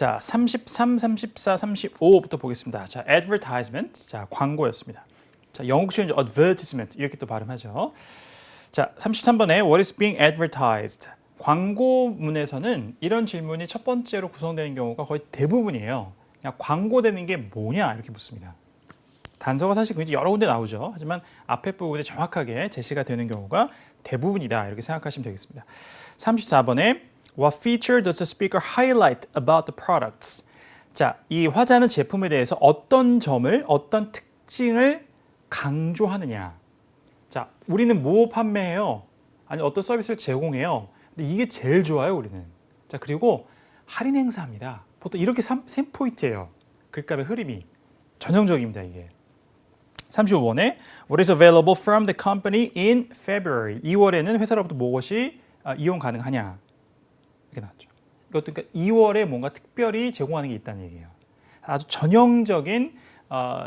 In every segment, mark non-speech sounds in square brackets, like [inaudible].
자, 33, 34, 35부터 보겠습니다. 자, advertisement. 자, 광고였습니다. 자, 영국식은 advertisement 이렇게 또 발음하죠. 자, 33번에 what is being advertised? 광고문에서는 이런 질문이 첫 번째로 구성되는 경우가 거의 대부분이에요. 그냥 광고되는 게 뭐냐 이렇게 묻습니다. 단서가 사실 굉장히 여러 군데 나오죠. 하지만 앞에 부분에 정확하게 제시가 되는 경우가 대부분이다 이렇게 생각하시면 되겠습니다. 34번에 What feature does the speaker highlight about the products? 자, 이 화자는 제품에 대해서 어떤 점을 어떤 특징을 강조하느냐. 자, 우리는 뭐 판매해요? 아니 어떤 서비스를 제공해요. 근데 이게 제일 좋아요, 우리는. 자, 그리고 할인 행사합니다. 보통 이렇게 3, 포인트예요. 글감의 흐름이 전형적입니다, 이게. 35번에 What is available from the company in February? 2월에는 회사로부터 무엇이 아, 이용 가능하냐? 이렇게 나왔죠. 이것도 그러니까 2월에 뭔가 특별히 제공하는 게 있다는 얘기예요. 아주 전형적인 어,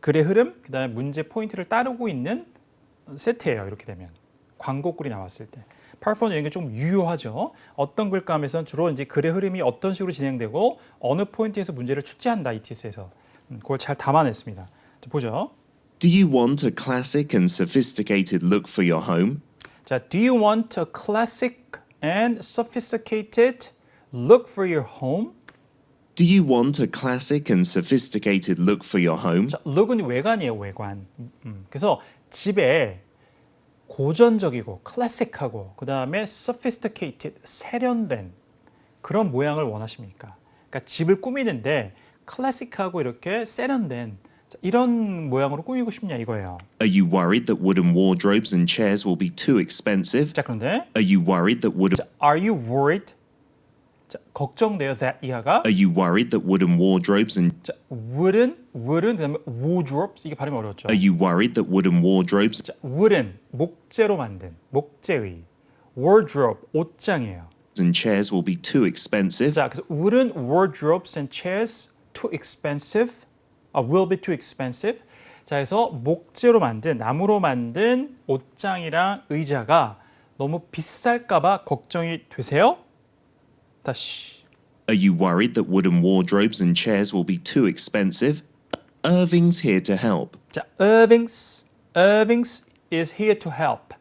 글의 흐름, 그다음에 문제 포인트를 따르고 있는 세트예요. 이렇게 되면 광고글이 나왔을 때. 파라폰은 이런 게 좀 유효하죠. 어떤 글감에서는 주로 이제 글의 흐름이 어떤 식으로 진행되고 어느 포인트에서 문제를 출제한다 ETS에서 음, 그걸 잘 담아냈습니다. 자, 보죠. Do you want a classic and sophisticated look for your home? 자, do you want a classic and sophisticated look for your home? Do you want a classic and sophisticated look for your home? 자, look은 외관이에요, 외관. 음, 그래서 집에 고전적이고 클래식하고 그 다음에 sophisticated 세련된 그런 모양을 원하십니까? 그러니까 집을 꾸미는데 클래식하고 이렇게 세련된 자, 이런 모양으로 꾸미고 싶냐 이거예요. Are you worried that wooden wardrobes and chairs will be too expensive? 자 그런데 Are you worried that wooden 자, are you worried? 자, 걱정돼요 that 이하가 Are you worried that wooden wardrobes and 자, wooden, wooden 그다음에 wardrobes 이게 발음이 어렵죠. Are you worried that wooden wardrobes 자, wooden 목재로 만든 목재의 wardrobe 옷장이에요. and chairs will be too expensive? 자, 그래서 wooden wardrobes and chairs too expensive, 아, will be too expensive. 자, 그래서 목재로 만든 나무로 만든 옷장이랑 의자가 너무 비쌀까봐 걱정이 되세요? 다시. Are you worried that wooden wardrobes and chairs will be too expensive? Irving's here to help. 자, Irving's, Irving's is here to help.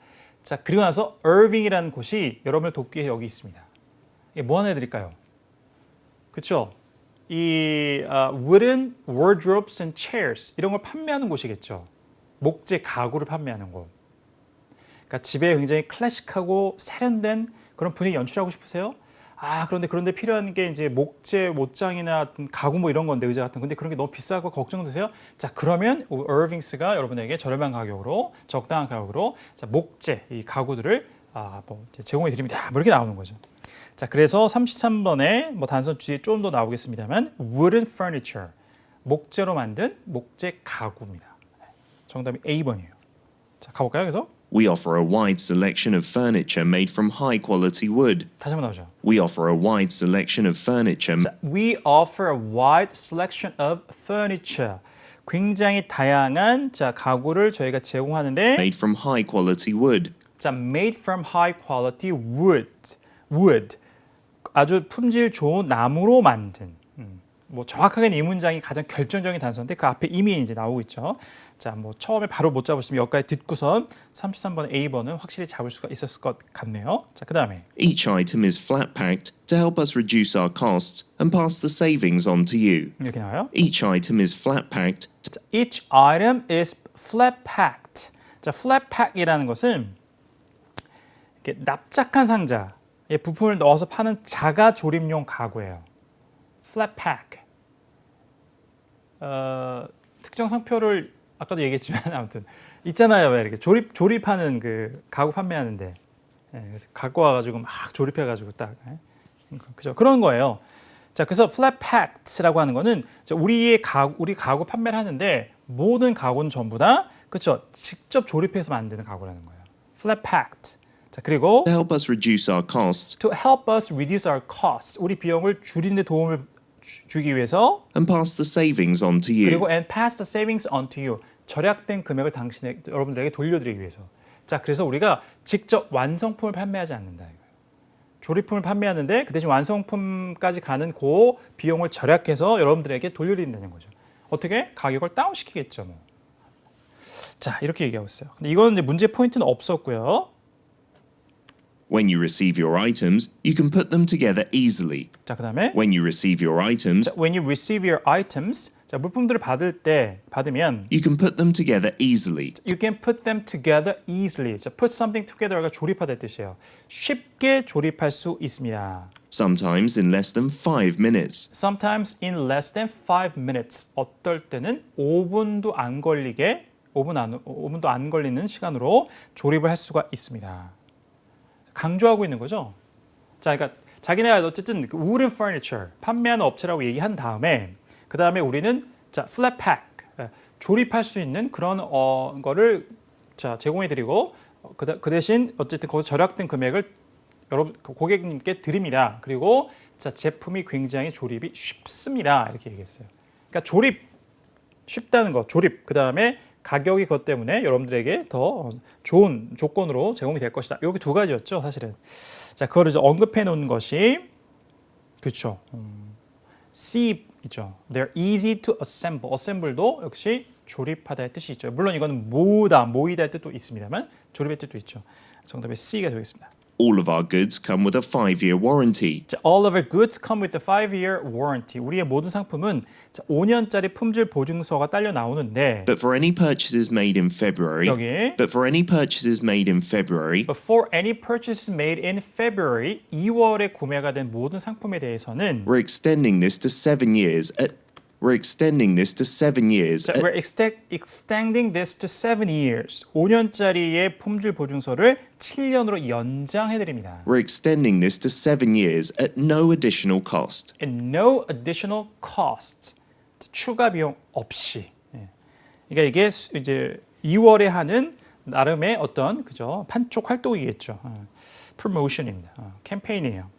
자, 그리고 나서 Irving이라는 곳이 여러분을 돕기 위해 여기 있습니다. 이게 뭐 하나 해드릴까요? 그렇죠? 이 아, wooden wardrobes and chairs 이런 걸 판매하는 곳이겠죠. 목재 가구를 판매하는 곳. 그러니까 집에 굉장히 클래식하고 세련된 그런 분위기 연출하고 싶으세요? 아 그런데 그런데 필요한 게 이제 목재 옷장이나 가구 뭐 이런 건데 의자 같은 근데 그런 게 너무 비싸고 걱정되세요? 자 그러면 얼빙스가 여러분에게 저렴한 가격으로 적당한 가격으로 자 목재 이 가구들을 아 뭐 제공해 드립니다. 뭐 이렇게 나오는 거죠. 자 그래서 33번에 뭐 단선 뒤에 좀더 나오겠습니다만 wooden furniture 목재로 만든 목재 가구입니다. 정답이 A번이에요. 자 가볼까요? 그래서 We offer a wide selection of furniture made from high quality wood. 다시 한번 나오죠. We offer a wide selection of furniture 자, we offer a wide selection of furniture. 굉장히 다양한 자 가구를 저희가 제공하는데 made from high quality wood. 자 made from high quality wood. wood. 아주 품질 좋은 나무로 만든. 음, 뭐 정확하게는 이 문장이 가장 결정적인 단서인데 그 앞에 이미 이제 나오고 있죠. 자, 뭐 처음에 바로 못 잡으시면 여기까지 듣고선 33번 A번은 확실히 잡을 수가 있었을 것 같네요. 자, 그다음에 Each item is flat packed to help us reduce our costs and pass the savings on to you. 이렇게 나와요. Each item is flat packed 자, each item is flat packed. 자, flat pack이라는 것은 이렇게 납작한 상자에 부품을 넣어서 파는 자가 조립용 가구예요. pack. 어, 특정 상표를 아까도 얘기했지만 [laughs] 아무튼 있잖아요. 왜 이렇게 조립 조립하는 그 가구 판매하는데 예, 그래서 갖고 와가지고 막 조립해가지고 딱 예? 그죠 그런 거예요. 자 그래서 packed라고 하는 거는 자, 우리의 가구 우리 가구 판매를 하는데 모든 가구는 전부 다 그렇죠 직접 조립해서 만드는 가구라는 거예요. packed. 자 그리고 to help us reduce our costs to help us reduce our costs 우리 비용을 줄이는 데 도움을 주- 주기 위해서 and pass the savings on to you. 그리고 and pass the savings on to you 절약된 금액을 당신의 여러분들에게 돌려드리기 위해서 자, 그래서 우리가 직접 완성품을 판매하지 않는다 이거예요. 조립품을 판매하는데 그 대신 완성품까지 가는 그 비용을 절약해서 여러분들에게 돌려드린다는 거죠. 어떻게? 가격을 다운시키겠죠, 뭐. 자, 이렇게 얘기하고 있어요. 근데 이거는 이제 문제 포인트는 없었고요. When you receive your items, you can put them together easily. 자, 그다음에 When you receive your items, when you receive your items, 자, 물품들을 받을 때 받으면 you can put them together easily. You can put them together easily. 자, put something together가 조립하다 뜻이에요. 쉽게 조립할 수 있습니다. Sometimes in less than five minutes. Sometimes in less than 5 minutes. 어떨 때는 5분도 안 걸리게 5분 안 5분도 안 걸리는 시간으로 조립을 할 수가 있습니다. 강조하고 있는 거죠. 자, 그러니까 자기네가 어쨌든 그 wooden furniture 판매하는 업체라고 얘기한 다음에 그 다음에 우리는 자 flat pack 예, 조립할 수 있는 그런 어 거를 자 제공해드리고 어, 그, 그 대신 어쨌든 거기서 절약된 금액을 여러분 그 고객님께 드립니다. 그리고 자 제품이 굉장히 조립이 쉽습니다. 이렇게 얘기했어요. 그러니까 조립 쉽다는 거 조립 그 다음에 가격이 그것 때문에 여러분들에게 더 좋은 조건으로 제공이 될 것이다. 여기 두 가지였죠, 사실은. 자, 그거를 이제 언급해 놓은 것이 그렇죠. 음, C이죠. They're easy to assemble. assemble도 역시 조립하다의 뜻이 있죠. 물론 이거는 모으다, 모이다의 뜻도 있습니다만 조립의 뜻도 있죠. 정답이 C가 되겠습니다. All of our goods come with a five year warranty. 자, all of our goods come with a 5-year warranty. 우리의 모든 상품은 자, 5년짜리 품질 보증서가 딸려 나오는데 But for any purchases made in February, 여기 but for any purchases made in February, Before any purchases made in February, 2월에 구매가 된 모든 상품에 대해서는 we're extending this to seven years at we're extending this to seven years 자, we're exte- extending this to 7 years. 5년짜리의 품질 보증서를 7년으로 연장해 드립니다. we're extending this to seven years at no additional cost. And no additional costs. 추가 비용 없이. 예. 그러니까 이게 수- 이제 2월에 하는 나름의 어떤 그죠 판촉 활동이겠죠. 어, 프로모션입니다. 어, 캠페인이에요.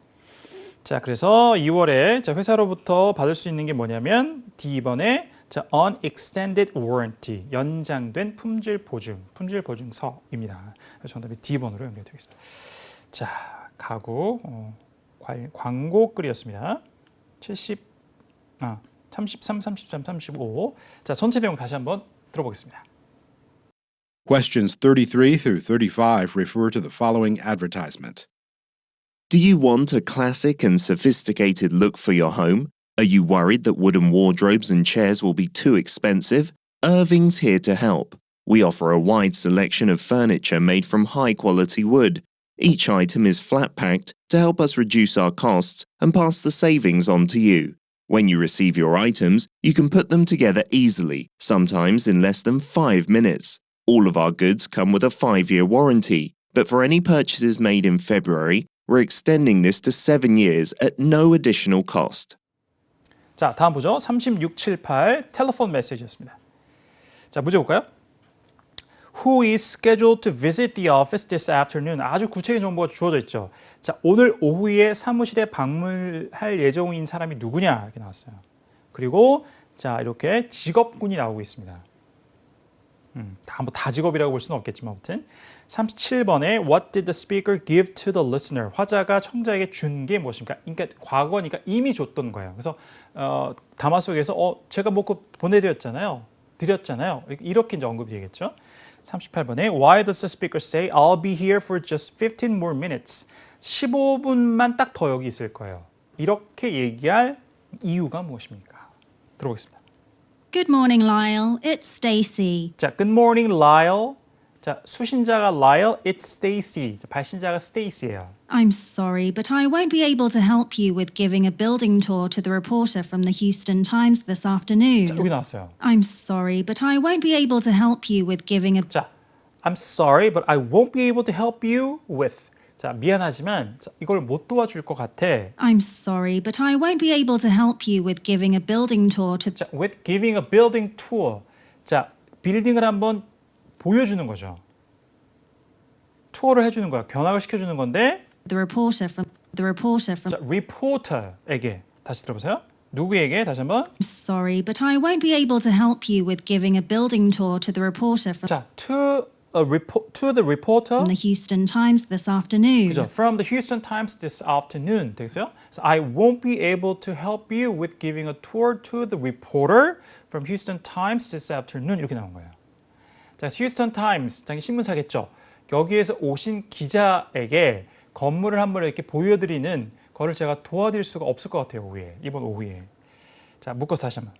자, 그래서 2월에 자, 회사로부터 받을 수 있는 게 뭐냐면 D번에 자, unextended warranty 연장된 품질 보증, 품질 보증서입니다. 정답이 D번으로 연결되겠습니다. 자, 가구 어, 관- 광고 글이었습니다. 70 아, 33, 33, 35. 자, 전체 내용 다시 한번 들어보겠습니다. Questions 33 through 35 refer to the following advertisement. Do you want a classic and sophisticated look for your home? Are you worried that wooden wardrobes and chairs will be too expensive? Irving's here to help. We offer a wide selection of furniture made from high quality wood. Each item is flat packed to help us reduce our costs and pass the savings on to you. When you receive your items, you can put them together easily, sometimes in less than five minutes. All of our goods come with a five year warranty, but for any purchases made in February, we're extending this to seven years at no additional cost. 자, 다음 보죠. 3678 텔레폰 메시지였습니다. 자, 문제 볼까요? Who is scheduled to visit the office this afternoon? 아주 구체적인 정보가 주어져 있죠. 자, 오늘 오후에 사무실에 방문할 예정인 사람이 누구냐 이렇게 나왔어요. 그리고 자, 이렇게 직업군이 나오고 있습니다. 음, 다, 뭐다 직업이라고 볼 수는 없겠지만 아무튼 37번에 What did the speaker give to the listener? 화자가 청자에게 준 게 무엇입니까? 그러니까 과거니까 이미 줬던 거예요. 그래서 어, 담화 속에서 어, 제가 뭐 그거 보내드렸잖아요. 드렸잖아요. 이렇게 이제 언급이 되겠죠. 38번에 Why does the speaker say I'll be here for just 15 more minutes? 15분만 딱 더 여기 있을 거예요. 이렇게 얘기할 이유가 무엇입니까? 들어보겠습니다. Good morning, Lyle. It's Stacy. 자, Good morning, Lyle. 자, 수신자가 Lyle, it's Stacy. 자, 발신자가 Stacy예요. I'm sorry, but I won't be able to help you with giving a building tour to the reporter from the Houston Times this 자, afternoon. 여기 나왔어요. I'm sorry, but I won't be able to help you with giving a 자, I'm sorry, but I won't be able to help you with. 자, 미안하지만 자, 이걸 못 도와줄 것 같아. I'm sorry, but I won't be able to help you with giving a building tour to 자, with giving a building tour. 자, 빌딩을 한번 보여주는 거죠. 투어를 해주는 거야. 견학을 시켜주는 건데, the reporter from the reporter from 자, reporter에게 다시 들어보세요. 누구에게 다시 한번. Sorry, but I won't be able to help you with giving a building tour to the reporter from 자, to a report to the reporter from the Houston Times this afternoon. 그죠? From the Houston Times this afternoon 되겠어요? So I won't be able to help you with giving a tour to the reporter from Houston Times this afternoon 이렇게 나온 거예요. 자, 휴스턴 타임스 당연히 신문사겠죠. 여기에서 오신 기자에게 건물을 한번 이렇게 보여드리는 거를 제가 도와드릴 수가 없을 것 같아요. 오후에 이번 오후에. 자, 묶어서 다시 한번.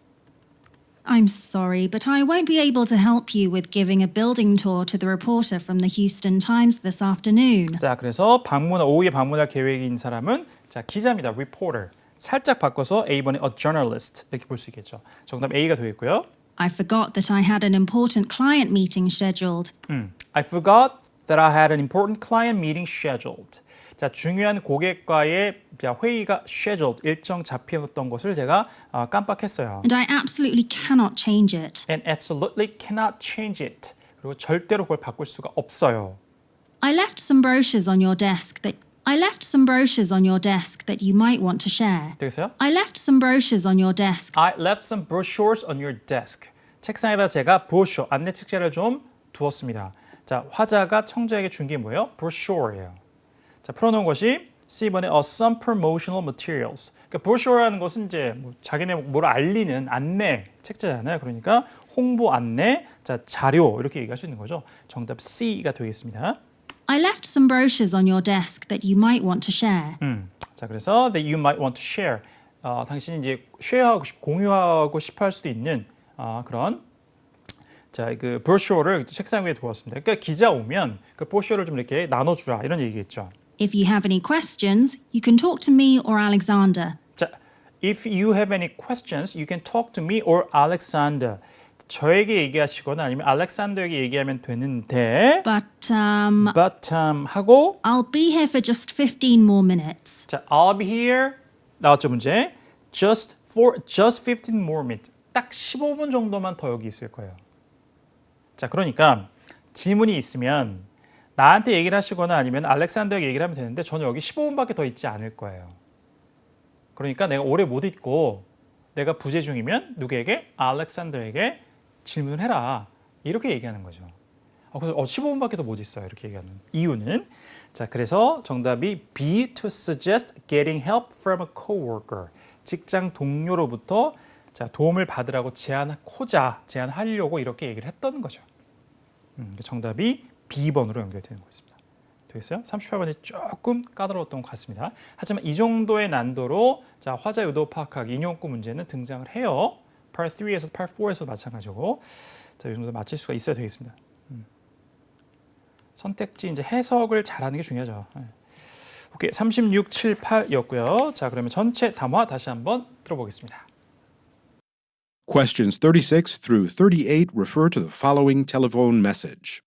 I'm sorry, but I won't be able to help you with giving a building tour to the reporter from the Houston Times this afternoon. 자, 그래서 방문 오후에 방문할 계획인 사람은 자 기자입니다. reporter. 살짝 바꿔서 A번에 a journalist 이렇게 볼 수 있겠죠. 정답 A가 되겠고요. I forgot that I had an important client meeting scheduled. 음, I forgot that I had an important client meeting scheduled. 자, 중요한 고객과의 자, 회의가 scheduled 일정 잡혔던 것을 제가 아, 깜빡했어요. And I absolutely cannot change it. And absolutely cannot change it. 그리고 절대로 그걸 바꿀 수가 없어요. I left some brochures on your desk that I left some brochures on your desk that you might want to share. 되겠어요? I left some brochures on your desk I left some brochures on your desk. 책상에다 제가 brochure 안내 책자를 좀 두었습니다. 자, 화자가 청자에게 준 게 뭐예요? brochure예요. 자, 풀어놓은 것이 C번에 a some promotional materials. 그러니까 brochure라는 것은 이제 뭐 자기네 뭘 알리는 안내 책자잖아요. 그러니까 홍보 안내, 자 자료 이렇게 얘기할 수 있는 거죠. 정답 C가 되겠습니다. I left some brochures on your desk that you might want to share. 음, 자 그래서 that you might want to share. 어, 당신이 이제 쉐어하고 싶, 공유하고 싶어 할 수도 있는 어, 그런 자그 브로셔를 책상 위에 두었습니다. 그러니까 기자 오면 그 브로셔를 좀 이렇게 나눠주라 이런 얘기겠죠. If you have any questions, you can talk to me or Alexander. 자, if you have any questions, you can talk to me or Alexander. 저에게 얘기하시거나 아니면 알렉산더에게 얘기하면 되는데, But um, but um, 하고 I'll be here for just 15 more minutes. 자, I'll be here 나왔죠 문제. Just for just 15 more minutes. 딱 15분 정도만 더 여기 있을 거예요. 자, 그러니까 질문이 있으면 나한테 얘기를 하시거나 아니면 알렉산더에게 얘기를 하면 되는데 저는 여기 15분밖에 더 있지 않을 거예요. 그러니까 내가 오래 못 있고 내가 부재 중이면 누구에게 알렉산더에게 질문을 해라 이렇게 얘기하는 거죠. 어, 그래서 어, 15분밖에 더 못 있어요 이렇게 얘기하는 이유는 자 그래서 정답이 B to suggest getting help from a coworker 직장 동료로부터 자 도움을 받으라고 제안하고자 제안하려고 이렇게 얘기를 했던 거죠. 음, 정답이 B번으로 연결되는 거였습니다. 되겠어요? 38번이 조금 까다로웠던 것 같습니다. 하지만 이 정도의 난도로 자 화자 유도 파악하기 인용구 문제는 등장을 해요. Part 3에서 Part 4에서 마찬가지고 자 이 정도 맞힐 수가 있어야 되겠습니다. 음. 선택지 이제 해석을 잘하는 게 중요하죠. 네. 오케이 36, 7, 8였고요. 자 그러면 전체 담화 다시 한번 들어보겠습니다. Questions 36 through 38 refer to the following telephone message.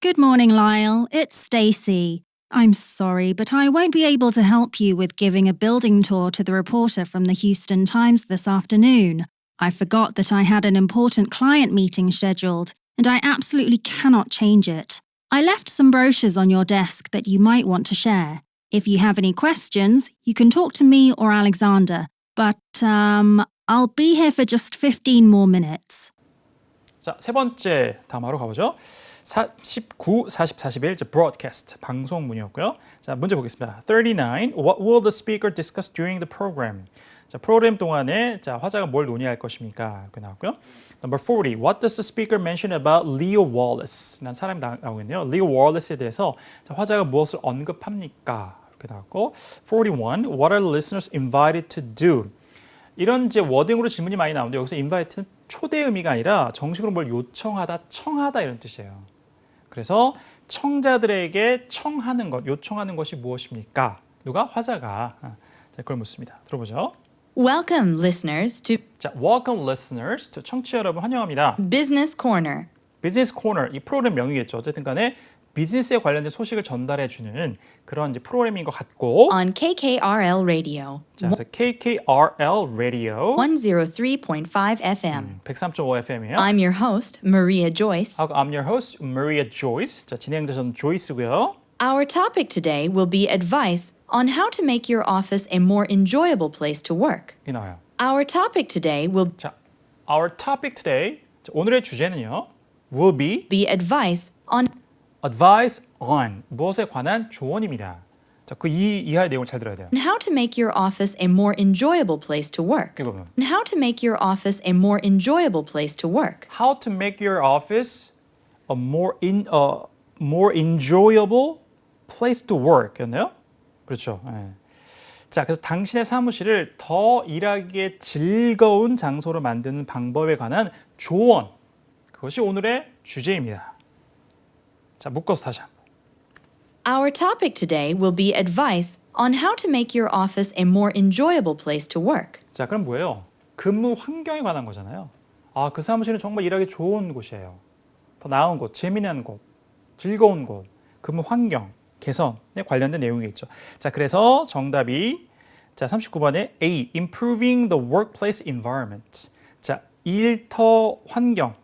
Good morning, Lyle. It's Stacy. I'm sorry, but I won't be able to help you with giving a building tour to the reporter from the Houston Times this afternoon. I forgot that I had an important client meeting scheduled, and I absolutely cannot change it. I left some brochures on your desk that you might want to share. If you have any questions, you can talk to me or Alexander, but um, I'll be here for just 15 more minutes. 자, 세 번째 담화로 가보죠. 19, 40, 41, 이제 broadcast, 방송문이었고요. 자, 문제 보겠습니다. 39, what will the speaker discuss during the program? 자, 프로그램 동안에 자, 화자가 뭘 논의할 것입니까? 이렇게 나왔고요. Number 40, what does the speaker mention about Leo Wallace? 난 사람이 나, 나오겠네요. Leo Wallace에 대해서 자, 화자가 무엇을 언급합니까? 이렇게 나왔고 41, what are listeners invited to do? 이런 이제 워딩으로 질문이 많이 나오는데 여기서 invite는 초대 의미가 아니라 정식으로 뭘 요청하다, 청하다 이런 뜻이에요. 그래서 청자들에게 청하는 것, 요청하는 것이 무엇입니까? 누가 화자가 아, 자, 그걸 묻습니다. 들어보죠. Welcome, listeners, to 자, welcome listeners, to 청취자 여러분 환영합니다. Business Corner. 비즈니스 코너 이 프로그램 명이겠죠. 어쨌든 간에 비즈니스에 관련된 소식을 전달해 주는 그런 이제 프로그램인 것 같고 on KKRL Radio, 자, 그래서 KKRL 라디오 103.5 FM. 103.5 FM이에요. I'm your host, Maria Joyce. 하고 I'm your host Maria Joyce. 자, 진행자 저는 조이스고요. Our topic today will be advice on how to make your office a more enjoyable place to work. 이 나와요. Our topic today will 자, our topic today. 자, 오늘의 주제는요. will be be advice on advice on 무엇에 관한 조언입니다. 자, 그 이 이하의 내용을 잘 들어야 돼요. how to make your office a more enjoyable place to work. 이거 보면 How to make your office a more enjoyable place to work. How to make your office a more in a more enjoyable place to work였나요? 그렇죠. 예. 자, 그래서 당신의 사무실을 더 일하기에 즐거운 장소로 만드는 방법에 관한 조언. 그것이 오늘의 주제입니다. 자, 묶어서 다시 한번. Our topic today will be advice on how to make your office a more enjoyable place to work. 자, 그럼 뭐예요? 근무 환경에 관한 거잖아요. 아, 그 사무실은 정말 일하기 좋은 곳이에요. 더 나은 곳, 재미난 곳, 즐거운 곳, 근무 환경 개선에 관련된 내용이겠죠. 자, 그래서 정답이 자, 39번에 A. Improving the workplace environment. 자, 일터 환경.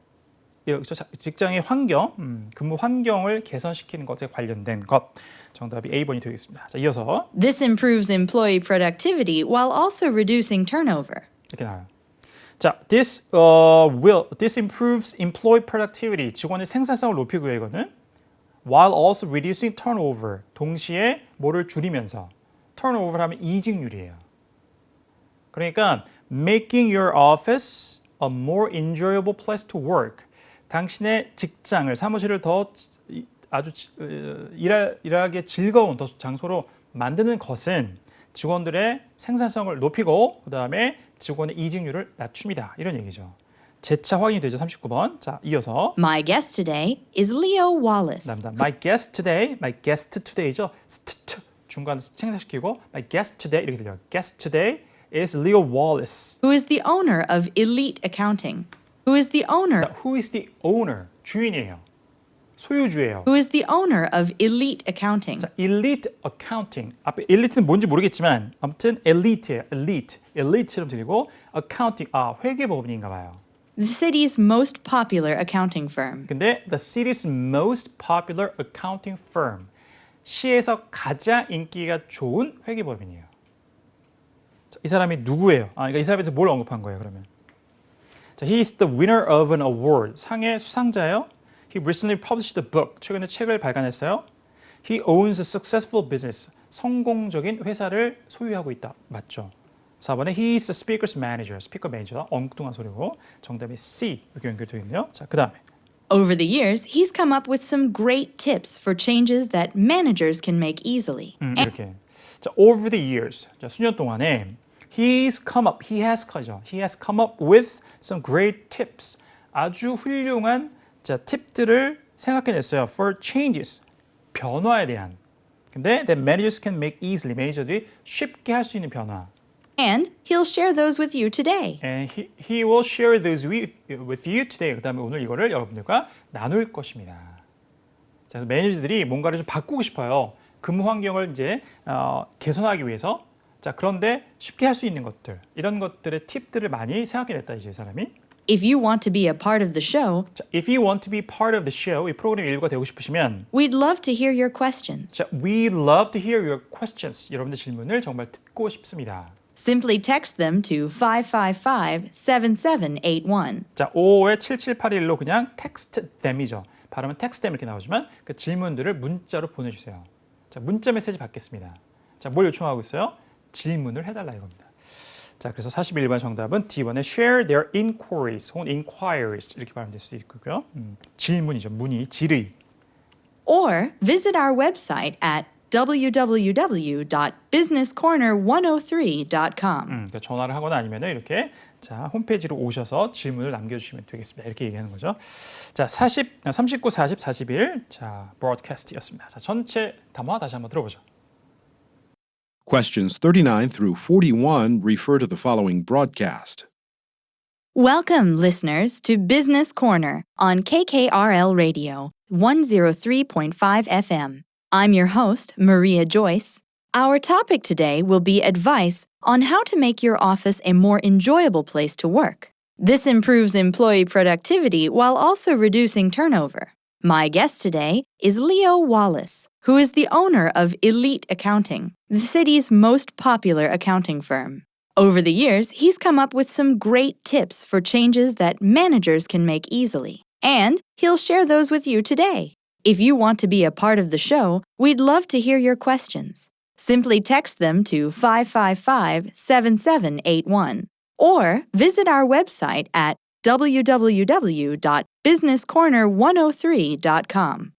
직장의 환경, 음, 근무 환경을 개선시키는 것에 관련된 것. 정답이 A번이 되겠습니다. 자, 이어서 This improves employee productivity while also reducing turnover. 이렇게 나와요. 자, this uh, will this improves employee productivity. 직원의 생산성을 높이고요, 이거는. While also reducing turnover. 동시에 뭐를 줄이면서 turnover 하면 이직률이에요. 그러니까 making your office a more enjoyable place to work. 당신의 직장을 사무실을 더 지- 아주 지- 어, 일할, 일하기에 즐거운 더 장소로 만드는 것은 직원들의 생산성을 높이고 그 다음에 직원의 이직률을 낮춥니다. 이런 얘기죠. 재차 확인이 되죠. 39번. 자, 이어서 My guest today is Leo Wallace, 남다. My guest today, my guest today죠. 스트 중간 생략시키고 my guest today 이렇게 들려요. Guest today is Leo Wallace. who is the owner of Elite Accounting. Who is the owner? 자, Who is the owner? 주인이에요. 소유주예요. Who is the owner of Elite Accounting? 자, elite accounting. 앞에 elite는 뭔지 모르겠지만 아무튼 elite예요. elite. elite처럼 들리고 accounting. 아, 회계 법인인가 봐요. The city's most popular accounting firm. 근데 the city's most popular accounting firm. 시에서 가장 인기가 좋은 회계법인이에요. 자, 이 사람이 누구예요? 아, 그러니까 이 사람한테 뭘 언급한 거예요, 그러면? 자, he is the winner of an award. 상의 수상자예요. He recently published a book. 최근에 책을 발간했어요. He owns a successful business. 성공적인 회사를 소유하고 있다. 맞죠? 4번에 he is the speaker's manager. 스피커 매니저. 엉뚱한 소리고. 정답이 C. 이렇게 연결되어 있네요. 자, 그 다음에. Over the years, he's come up with some great tips for changes that managers can make easily. 음, 이렇게. 자, over the years. 자, 수년 동안에 he's come up, he has come죠. He has come up with some great tips. 아주 훌륭한 자, 팁들을 생각해냈어요. For changes. 변화에 대한. 근데 that managers can make easily. 매니저들이 쉽게 할 수 있는 변화. And he'll share those with you today. And he, he will share those with, with you today. 그 다음에 오늘 이거를 여러분들과 나눌 것입니다. 자, 그래서 매니저들이 뭔가를 좀 바꾸고 싶어요. 근무 환경을 이제 어, 개선하기 위해서. 자, 그런데 쉽게 할 수 있는 것들, 이런 것들의 팁들을 많이 생각해냈다 이제 이 사람이. If you want to be a part of the show, 자, if you want to be part of the show, 이 프로그램 일부가 되고 싶으시면, we'd love to hear your questions. 자, we love to hear your questions. 여러분들 질문을 정말 듣고 싶습니다. Simply text them to 555-7781. 자, 55에 7781로 그냥 text them이죠. 발음은 text them 이렇게 나오지만 그 질문들을 문자로 보내주세요. 자, 문자 메시지 받겠습니다. 자, 뭘 요청하고 있어요? 질문을 해달라 이겁니다. 자, 그래서 41번 정답은 D번에 share their inquiries 혹은 inquiries 이렇게 발음될 수도 있고요. 음, 질문이죠. 문의, 질의. Or visit our website at www.businesscorner103.com. 음, 그러니까 전화를 하거나 아니면 이렇게 자 홈페이지로 오셔서 질문을 남겨주시면 되겠습니다. 이렇게 얘기하는 거죠. 자 40, 39, 40, 41. 자 브로드캐스트였습니다. 자 전체 담화 다시 한번 들어보죠. Questions 39 through 41 refer to the following broadcast. Welcome, listeners, to Business Corner on KKRL Radio, 103.5 FM. I'm your host, Maria Joyce. Our topic today will be advice on how to make your office a more enjoyable place to work. This improves employee productivity while also reducing turnover. My guest today is Leo Wallace, who is the owner of Elite Accounting, the city's most popular accounting firm. Over the years, he's come up with some great tips for changes that managers can make easily. And he'll share those with you today. If you want to be a part of the show, we'd love to hear your questions. Simply text them to 555 7781 or visit our website at www.businesscorner103.com.